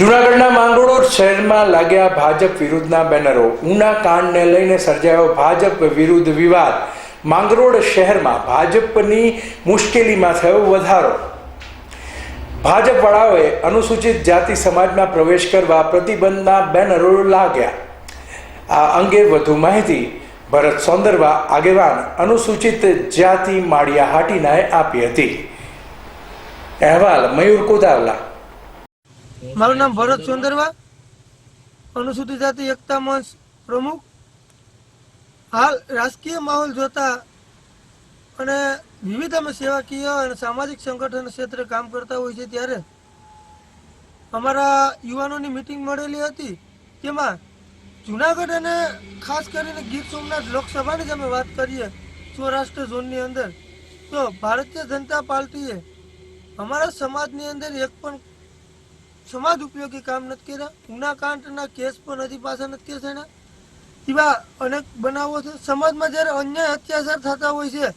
જૂનાગઢના માંગરોળ શહેરમાં લાગ્યા ભાજપ વિરુદ્ધના બેનરો. ઉના કાંડને લઈને સર્જાયો ભાજપ વિરુદ્ધ વિવાદ. માંગરોળ શહેરમાં ભાજપની મુશ્કેલીમાં થયો વધારો. ભાજપ વાળાઓએ અનુસૂચિત જાતિ સમાજમાં પ્રવેશ કરવા પ્રતિબંધના બેનરો લાગ્યા. આ અંગે વધુ માહિતી ભરત સોંદરવા, આગેવાન, અનુસૂચિત જાતિ માળિયા હાટીનાએ આપી હતી. અહેવાલ, મયુર કોદાવલા. મારું નામ ભરત સુંદરવા અનુસૂચિત જાતિ એકતા મંચ પ્રમુખ. હાલ રાજકીય માહોલ જોતા અને વિવિધ અમે સેવાકીય અને સામાજિક સંગઠન ક્ષેત્રે કામ કરતા હોય છે ત્યારે અમારા યુવાનોની મિટિંગ મળેલી હતી તેમાં જુનાગઢ અને ખાસ કરીને ગીર સોમનાથ લોકસભાની જ અમે વાત કરીએ, સૌરાષ્ટ્ર ઝોનની અંદર. તો ભારતીય જનતા પાર્ટીએ અમારા સમાજની અંદર એક પણ સમાજ ઉપયોગી કામ નથી કર્યા. ગુનાકાંડના કેસ પણ હજી પાછા નથી થયા એવા અનેક બનાવો છે. સમાજમાં જ્યારે અન્યાય અત્યાચાર થતા હોય છે,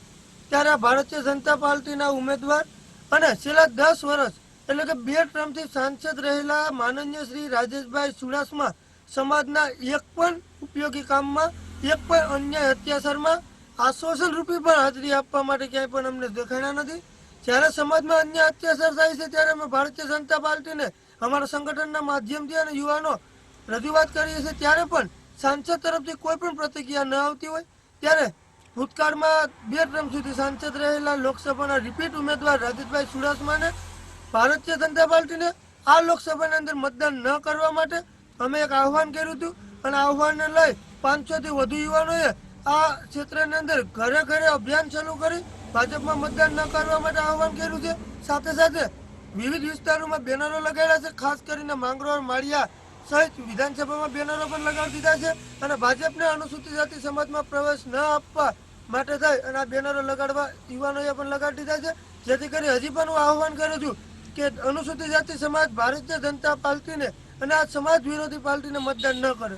ત્યારે ભારતીય જનતા પાર્ટીના ઉમેદવાર અને છેલ્લા દસ વર્ષ એટલે કે બે ટર્મથી સાંસદ રહેલા માનનીય શ્રી રાજેશભાઈ ચુડાસમા સમાજના એક પણ ઉપયોગી કામમાં, એક પણ અન્યાય અત્યાચારમાં આશ્વાસન રૂપી પણ હાજરી આપવા માટે ક્યાંય પણ અમને દેખાણા નથી. જ્યારે સમાજમાં અન્ય અત્યાચાર થાય છે, ત્યારે અમે ભારતીય જનતા પાર્ટીને અમારા સંગઠનના માધ્યમથી અને યુવાનો રજૂઆત કરીએ છીએ ત્યારે પણ સાંસદ તરફથી કોઈ પણ પ્રતિક્રિયા ન આવતી હોય. ત્યારે ભૂતકાળમાં બે ટર્મ સુધી સાંસદ રહેલા લોકસભાના રિપીટ ઉમેદવાર રાજેશભાઈ ચુડાસમાને ભારતીય જનતા પાર્ટીને આ લોકસભાની અંદર મતદાન ન કરવા માટે અમે એક આહવાન કર્યું હતું. અને આહવાનને લઈ પાંચસોથી વધુ યુવાનોએ આ ક્ષેત્રની અંદર ઘરે ઘરે અભિયાન શરૂ કરી ભાજપમાં મતદાન ન કરવા માટે આહવાન કર્યું છે. સાથે સાથે વિવિધ વિસ્તારોમાં બેનરો લગાડ્યા છે. ખાસ કરીને માંગરોળ માળિયા સહિત વિધાનસભામાં બેનરો પણ લગાવી દીધા છે અને ભાજપને અનુસૂચિત જાતિ સમાજમાં પ્રવેશ ન આપવા માટે થાય અને આ બેનરો લગાડવા યુવાનોએ પણ લગાડી દીધા છે. જેથી કરી હજી પણ હું આહવાન કરું છું કે અનુસૂચિત જાતિ સમાજ ભારતીય જનતા પાર્ટીને અને આ સમાજ વિરોધી પાર્ટીને મતદાન ન કરે.